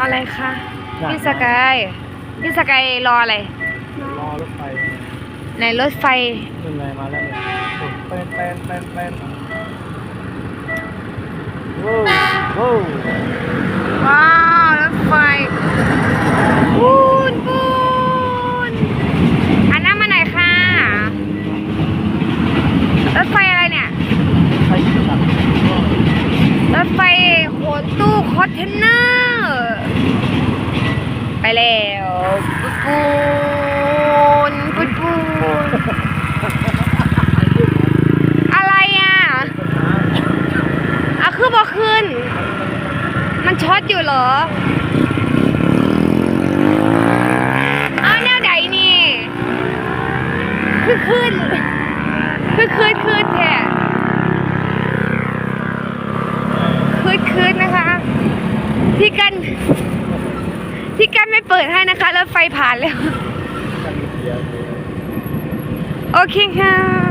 อะไรคะพี่สกายพี่สกายรออะไรรอรถไฟในรถไฟเป็นไงมาแล้วเนี่ยโอ้เป็นเป็นเป็นเป็นว้าวว้าวว้าวรถไฟปูนปูนอันนั้นมาไหนอยค่ะรถไฟอะไรเนี่ยใครจะตัดรถไฟขนตู้คอนเทนเนอร์ไป แล้วปูนปูนปูนอะไรอะอะคือบอขึ้น มันช็อตอยู่เหรออ้าวแนวใดนี่ คือขึ้น คือขึ้นขึ้นแท้ขึ้นขึ้นนะคะ ที่กัน ที่กันไม่เปิดให้นะคะรถไฟผ่านแล้วกันเดียวโอเคค่ะ